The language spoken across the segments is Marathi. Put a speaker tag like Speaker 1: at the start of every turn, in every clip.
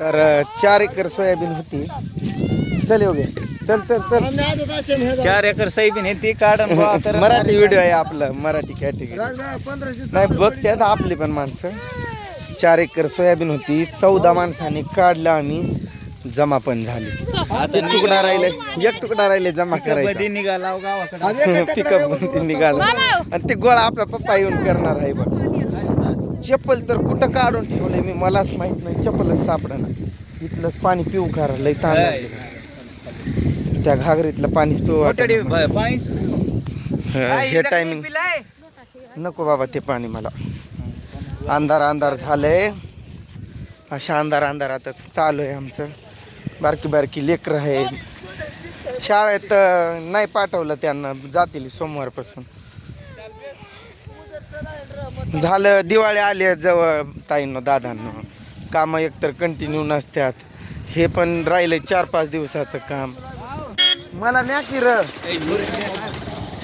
Speaker 1: तर चार एकर सोयाबीन होती. चल योगे. चल चल चल.
Speaker 2: चार एकर सोयाबीन आहे ती काढून
Speaker 1: मराठी व्हिडिओ आहे आपलं मराठी कॅटेगरी नाही बघत्यात आपली पण माणसं. चार एकर सोयाबीन होती चौदा माणसांनी काढलं आम्ही जमा पण झाली. एक तुकडा राहिले एक तुकडा राहिले जमा करायचा.
Speaker 2: निघाला हो
Speaker 1: पिकअप निघाला. आणि ते गोळा आपला पप्पा येऊन करणार आहे बघ. चप्पल तर कुठं काढून ठेवलंय मी मलाच माहीत नाही. चप्पलच सापडणार इथलंच पाणी पिऊ खरा लय ताण. त्या घागरीतलं पाणीच पिऊ. हे टायमिंग नको बाबा ते पाणी मला. अंधार अंधार झालंय. अशा अंधार अंधारातच चालू आहे आमचं. बारकी बारकी लेकरं आहेत. शाळेत अं, नाही पाठवलं त्यांना जातील सोमवारपासून. झालं दिवाळी आली जवळ ताईंनो दादांनो. कामं एकतर कंटिन्यू नसतात. हे पण राहिलं चार पाच दिवसाचं काम. मला न्या की र.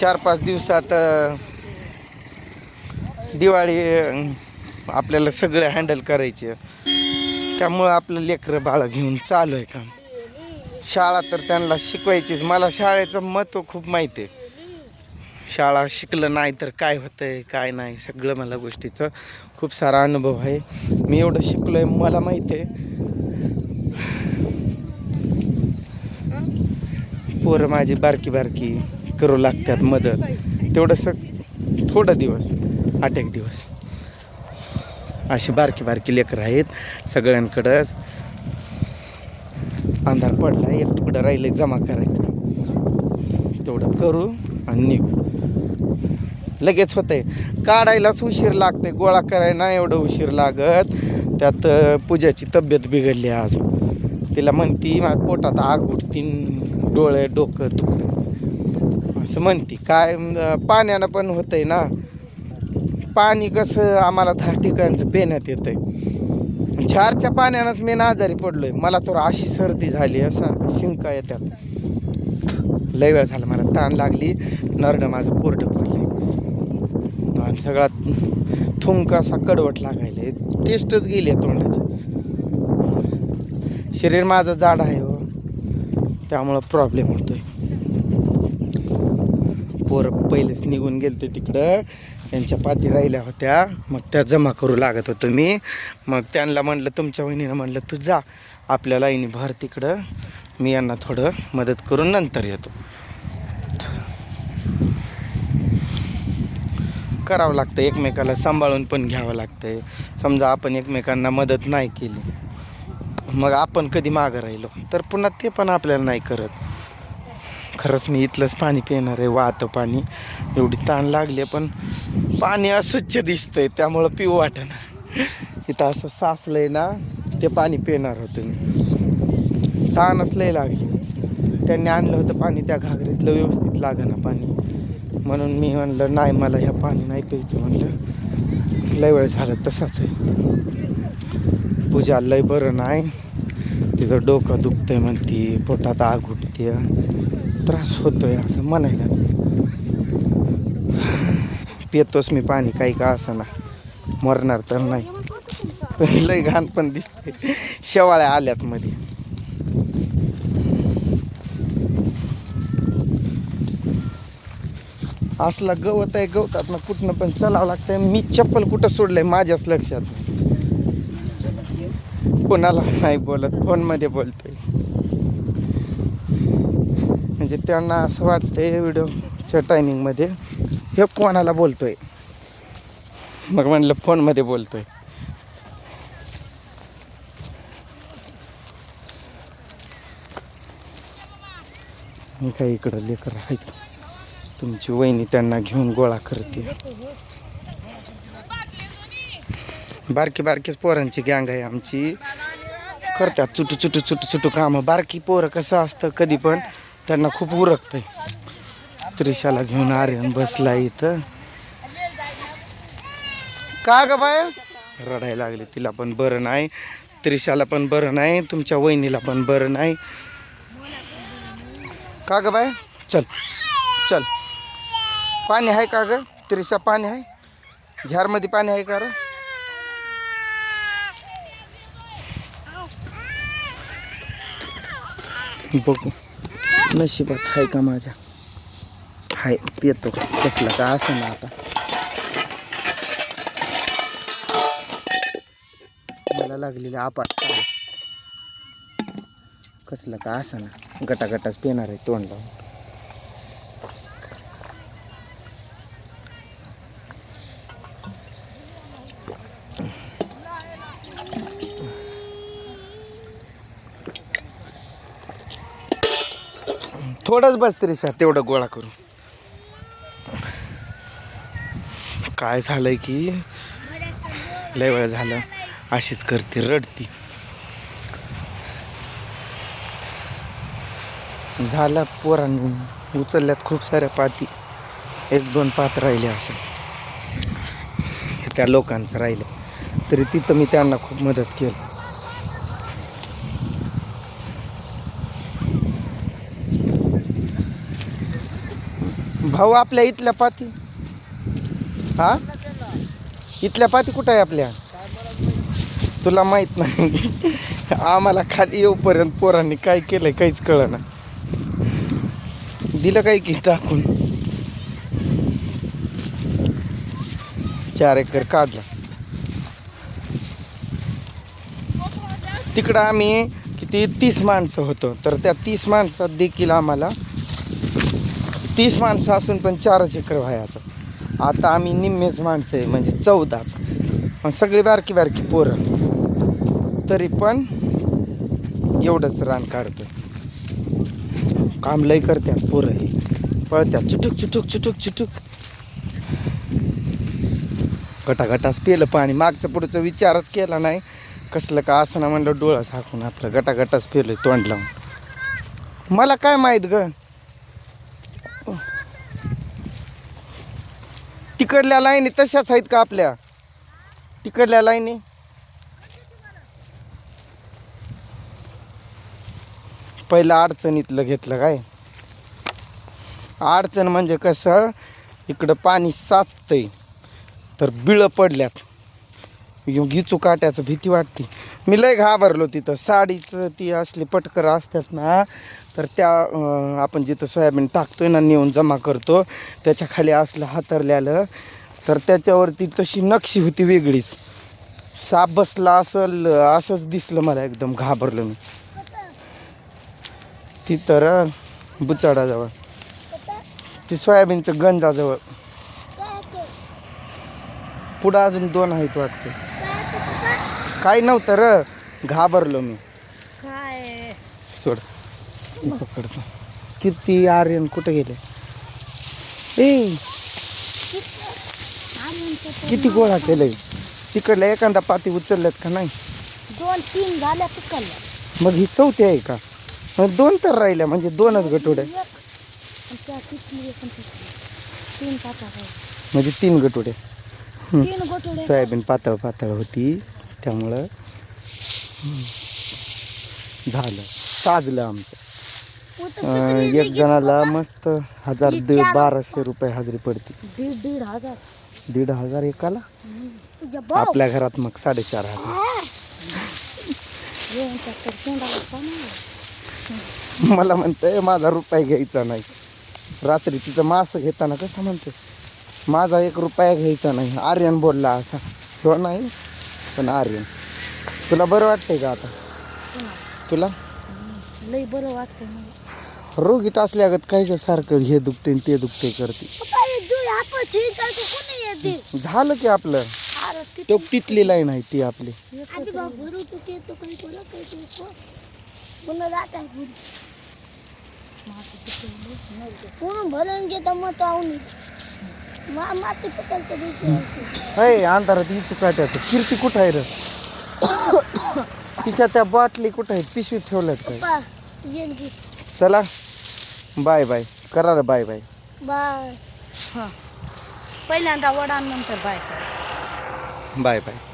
Speaker 1: चार पाच दिवसात दिवाळी आपल्याला सगळं हँडल करायचे. त्यामुळं आपलं लेकरं बाळं घेऊन चालू आहे काम. शाळा तर त्यांना शिकवायचीच. मला शाळेचं महत्त्व खूप माहिती आहे. शाळा शिकलं नाही तर काय होतं आहे काय नाही सगळं मला गोष्टीचं खूप सारा अनुभव आहे. मी एवढं शिकलो आहे मला माहिती आहे. पोरं माझी बारकी बारकी करू लागतात मदत. तेवढंसं थोडा दिवस आठ एक दिवस. अशी बारकी बारकी लेकरं आहेत सगळ्यांकडंच. अंधार पडला एक तुकडं राहिले जमा करायचं. तेवढं करू आणि निघू. लगेच होते काढायलाच उशीर लागते गोळा करायला एवढं उशीर लागत. त्यात पूजाची तब्येत बिघडली आज. तिला म्हणती माझ्या पोटात आग उठतीन डोळे डोकं दुखतं असं म्हणती. काय पाण्यानं पण होतंय ना. पाणी कसं आम्हाला दहा ठिकाणचं पेण्यात येतंय. चारच्या पाण्यानंच मी आजारी पडलोय. मला तर अशी सर्दी झाली असा शिंका येतात. लय वेळ झाला मला ताण लागली नरडं माझं कोरडं पडले आणि सगळा थुंक असा कडवट लागायला टेस्टच गेली आहे तोंडाची. शरीर माझं जाड आहे हो त्यामुळं प्रॉब्लेम होतोय. पोरं पहिलेच निघून गेलते तिकडं त्यांच्या पाठी राहिल्या होत्या मग त्या जमा करू लागत होतो मी. मग त्यांना म्हणलं तुमच्या वहिनीनं म्हणलं तू जा आपल्या लाईनी भर तिकडं. मी यांना थोडं मदत करून नंतर येतो. करावं लागतं एकमेकाला सांभाळून पण घ्यावं लागतंय. समजा आपण एकमेकांना मदत नाही केली मग आपण कधी मागं राहिलो? तर पुन्हा ते पण आपल्याला नाही करत. खरंच मी इथलंच पाणी पिणार आहे वाहतं पाणी. एवढी ताण लागली पण पाणी अस्वच्छ दिसतंय त्यामुळं पिऊ वाटेना. इथं असं साफलं आहे ना ते पाणी पिणार होतं मी ताणच लय लागली. त्यांनी आणलं होतं पाणी त्या घागरीतलं व्यवस्थित लागना पाणी. म्हणून मी म्हणलं नाही मला ह्या पाणी नाही प्यायचं. म्हणलं लय वेळ झालं तसाच आहे. पूजा लय बरं नाही. तिचं डोकं दुखतंय म्हणती पोटात आग उठते त्रास होतोय असं म्हणायला पितोच मी पाणी काही का असं ना मरणार तर नाही. लय घाण पण दिसते शेवाळ्या आल्यात मध्ये. असला गवत आहे गवतात ना कुठनं पण चलावं लागतंय. मी चप्पल कुठं सोडलंय माझ्याच लक्षात? नाही. कोणाला नाही बोलत फोनमध्ये बोलतोय. म्हणजे त्यांना असं वाटतंय व्हिडिओच्या टायमिंगमध्ये हे कोणाला बोलतोय? मग म्हणलं फोनमध्ये बोलतोय. काही इकडं लेकर आहेत. तुमची वहिनी त्यांना घेऊन गोळा करते. बारकी बारकीच पोरांची गँग आहे आमची. करतात चुटू चुटू चुटू चुटू कामं. बारकी पोरं कसं असतं कधी पण त्यांना खूप उरकतं त्रिशाला घेऊन आर्यन बसला इथं. का ग बाय? रडायला लागले तिला पण बरं नाही. त्रिशाला पण बरं नाही तुमच्या वहिनीला पण बरं नाही. का ग बाय? चल चल. पाणी आहे का ग? त्रिशा पाणी आहे? झारमध्ये पाणी आहे का रे बघू. नशिबात आहे का माझ्या? हाय येतो. कसला का असं ना आता? मला लागलेलं आपात कसलं का असं ना? गटागटाच पेणार आहे तोंड लावून थोडंच बस तरी शा तेवढं गोळा करू. काय झालंय की लय वेळ झालं. अशीच करते रडती. झाला पोरांनी उचलल्यात खूप साऱ्या पाती. एक दोन पात राहिले असं. त्या लोकांचं राहिलं. तरी तिथं मी त्यांना खूप मदत केली. भाऊ आपल्या इथल्या पाती हा? इथल्या पाती कुठं आहे आपल्या? तुला माहीत नाही. आम्हाला खाली येऊपर्यंत पोरांनी काय केलंय काहीच कळना. दिलं काय की टाकून? चार एकर काढला. तिकडं आम्ही किती तीस माणसं होतो. तर त्या तीस माणसात देखील आम्हाला तीस माणसं असून पण चारच एकर व्हायचं आता आम्ही निम्मेच माणसं आहे म्हणजे चौदाच. पण सगळी बारकी बारकी पोरं. तरी पण एवढंच रान काढतं काम लय करत्यात पोरं हे. पळत्यात चुटुक चुटुक चुटुक चुटुक. गटागटास पेलं पाणी. मागचं पुढचं विचारच केला नाही. कसलं का असं ना म्हणलं डोळा झाकून आपलं गटागटाच पेलं तोंड लावून. मला काय माहीत ग? तिकडल्या लाईनी तशाच आहेत का आपल्या? तिकडल्या लाईनी? पहिला अडचणीतलं घेतलं काय? अडचण म्हणजे कसं? इकडं पाणी साचतंय. तर बिळं पडल्यात. गिचू घिचू काट्याचं भीती वाटते. मी लय घाबरलो तिथं. साडीचं ती असली पटकर असतात ना तर त्या आपण जिथं सोयाबीन टाकतोय ना नेऊन जमा करतो. त्याच्याखाली असलं हातरल्यालं तर त्याच्यावरती तशी नक्षी होती वेगळीच. साप बसला असल असंच दिसलं मला एकदम घाबरलो मी. ती तर बुचाडाजवळ. ती सोयाबीनचं गंजाजवळ. पुढं अजून दोन आहेत वाटते. काय नव्हतं र घाबरलो मी.
Speaker 3: काय?
Speaker 1: सोड. किती आर्यन कुठे गेले? ए किती गोळा केलंय? तिकडल्या एखादा पाती उचलल्यात का नाही?
Speaker 3: दोन तीन झाल्या पिकल्या
Speaker 1: मग ही चौथी आहे का? मग दोन तर राहिल्या म्हणजे दोनच गटोड्या.
Speaker 3: एक आणि त्या पिकली एक आणि पिकली. तीन पाता आहे
Speaker 1: म्हणजे तीन गटोड्या.
Speaker 3: तीन गोटोडे
Speaker 1: सोयाबीन पातळ पातळ होती. त्यामुळं हम्म, झालं. साजलं आमचं. अं, एक जणाला मस्त हजार दीड बाराशे रुपये हजेरी पडते.
Speaker 3: दीड दीड हजार.
Speaker 1: दीड हजार एकाला?
Speaker 3: तुझ्या
Speaker 1: आपल्या घरात मग साडेचार हजार.
Speaker 3: चक्कर तोंडाला पाणी
Speaker 1: मला म्हणतंय माझा रुपये घ्यायचा नाही. रात्री तिचं मासं घेताना कसं म्हणते? माझा एक रुपया घ्यायचा नाही. आर्यन बोलला असा. हो नाही पण आर्यन तुला बरं वाटतंय का आता? तुला?
Speaker 3: लई बरं वाटतं मला.
Speaker 1: रोगीट असल्यागत कायच्या सारखं हे दुखते ते दुखते करते. झालं की आपलं. तो तिथली लाईन आहे ती आपली.
Speaker 3: एकत्र पुन्हा जात आहे पुन्हा भरून घेता मग तो आवनी. मा माती पकडते द्यायची
Speaker 1: अय अंधारात कीर्ती कुठं आहे रे? तिच्या त्या बाटली कुठं आहेत? पिशवीत ठेवल्यात काय? चला. Bye bye. करा रे बाय बाय.
Speaker 3: बाय. हां. पहिल्यांदा वडा नंतर बाय
Speaker 1: बाय बाय.